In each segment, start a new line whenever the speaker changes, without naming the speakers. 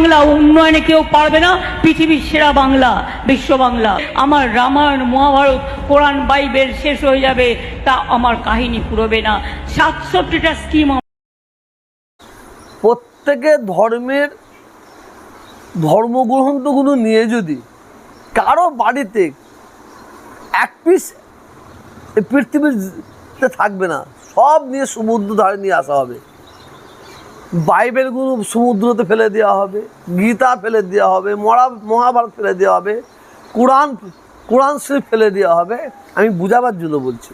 বাংলা উন্নয়নে কেউ পারবে না, পৃথিবীর সেরা বাংলা, বিশ্ব বাংলা। আমার রামায়ণ, মহাভারত, কোরআন, বাইবেল শেষ হয়ে যাবে, তা আমার কাহিনী পুরোবে না। সাতষট্টিটা স্কিম
প্রত্যেকে ধর্মের ধর্মগ্রন্থগুলো নিয়ে যদি কারও বাড়িতে এক পিস পৃথিবীর থাকবে না, সব নিয়ে সমুদ্র ধারে নিয়ে আসা হবে। বাইবেলগুলো সমুদ্রতে ফেলে দেওয়া হবে, গীতা ফেলে দেওয়া হবে, মরা, মহাভারত ফেলে দেওয়া হবে, কোরআন কোরআন শরীফ ফেলে দেওয়া হবে। আমি বুঝাবার জন্য বলছি,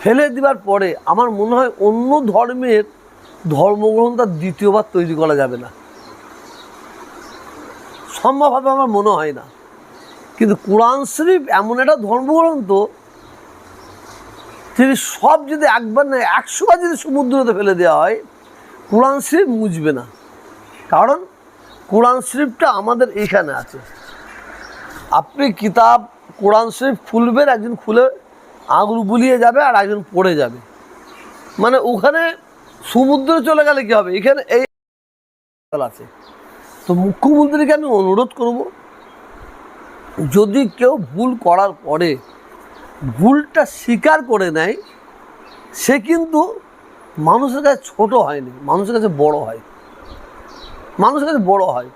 ফেলে দেওয়ার পরে আমার মনে হয় অন্য ধর্মের ধর্মগ্রন্থ আর দ্বিতীয়বার তৈরি করা যাবে না। সম্ভব হবে আমার মনে হয় না। কিন্তু কোরআন শরীফ এমন একটা ধর্মগ্রন্থ যদি সব যদি একবার না, একশোবার যদি সমুদ্রতে ফেলে দেওয়া হয় কোরআন শরীফ মুছবে না। কারণ কোরআন শরীফটা আমাদের এইখানে আছে। আপনি কিতাব কোরআন শরীফ খুলবেন একজন খুলে আঙুল বুলিয়ে যাবে আর একজন পড়ে যাবে। মানে ওখানে সমুদ্রে চলে গেলে কি হবে? এখানে এই আছে। তো মুখ্যমন্ত্রীকে আমি অনুরোধ করব, যদি কেউ ভুল করার পরে ভুলটা স্বীকার করে নেয়, সে কিন্তু মানুষের কাছে ছোট হয়নি, মানুষের কাছে বড় হয়। মানুষের কাছে বড় হয়।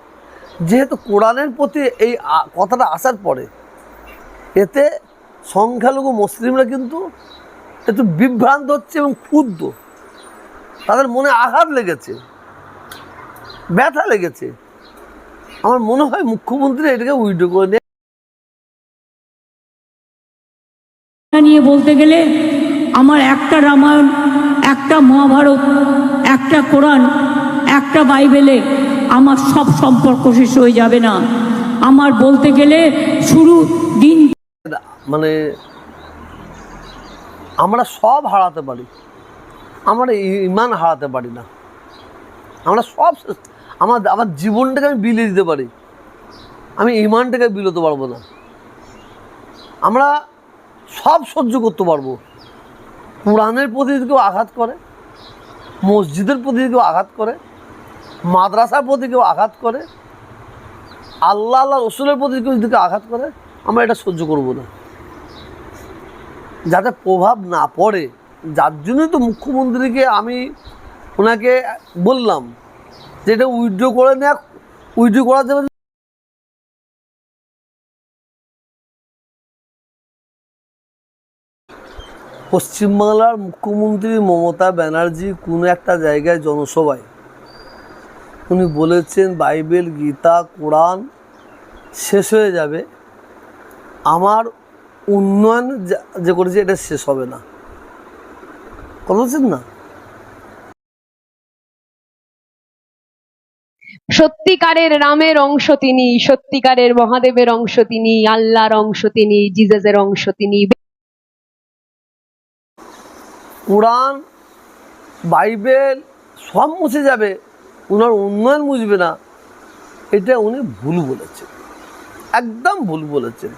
যেহেতু কোরআনের প্রতি এই কথাটা আসার পরে, এতে সংখ্যালঘু মুসলিমরা কিন্তু একটু বিভ্রান্ত হচ্ছে এবং ক্ষুব্ধ। তাদের মনে আঘাত লেগেছে, ব্যথা লেগেছে। আমার মনে হয় মুখ্যমন্ত্রী এটাকে উইড্রো করে নিয়ে।
বলতে গেলে আমার একটা রামায়ণ, একটা মহাভারত, একটা কোরআন, একটা বাইবেলে আমার সব সম্পর্ক শেষ হয়ে যাবে না। আমার বলতে গেলে শুরু দিন
মানে আমরা সব হারাতে পারি। আমরা ইমান হারাতে পারি না। আমরা সব আমার আমার জীবনটাকে আমি বিলিয়ে দিতে পারি। আমি ইমানটাকে বিলোতে পারব না। আমরা সব সহ্য করতে পারব। কোরআনের প্রতি কেউ আঘাত করে, মসজিদের প্রতি কেউ আঘাত করে, মাদ্রাসার প্রতি কেউ আঘাত করে, আল্লাহ আল্লাহ রসুলের প্রতি কেউ যদি কেউ আঘাত করে, আমরা এটা সহ্য করব না। যাতে প্রভাব না পড়ে, যার জন্যই তো মুখ্যমন্ত্রীকে আমি ওনাকে বললাম যে এটা উইথড্র করে নেওয়া উইথড্র করা যাবে পশ্চিমবাংলার মুখ্যমন্ত্রী মমতা ব্যানার্জি কোনো একটা জায়গায় জনসভায়। উনি বলেছেন, বাইবেল, গীতা, কোরআন শেষ হয়ে যাবে। আমার উন্নয়ন যে করেছে, এটা শেষ হবে না। কথা বলছেন না?
সত্যিকারের রামের অংশ তিনি, সত্যিকারের মহাদেবের অংশ তিনি, আল্লাহর অংশ তিনি, জিজাজের অংশ তিনি।
কোরআন, বাইবেল, সব মুছে যাবে। ওনার উন্নয়ন বুঝবে না। এটা উনি ভুল বলেছেন। একদম ভুল বলেছেন।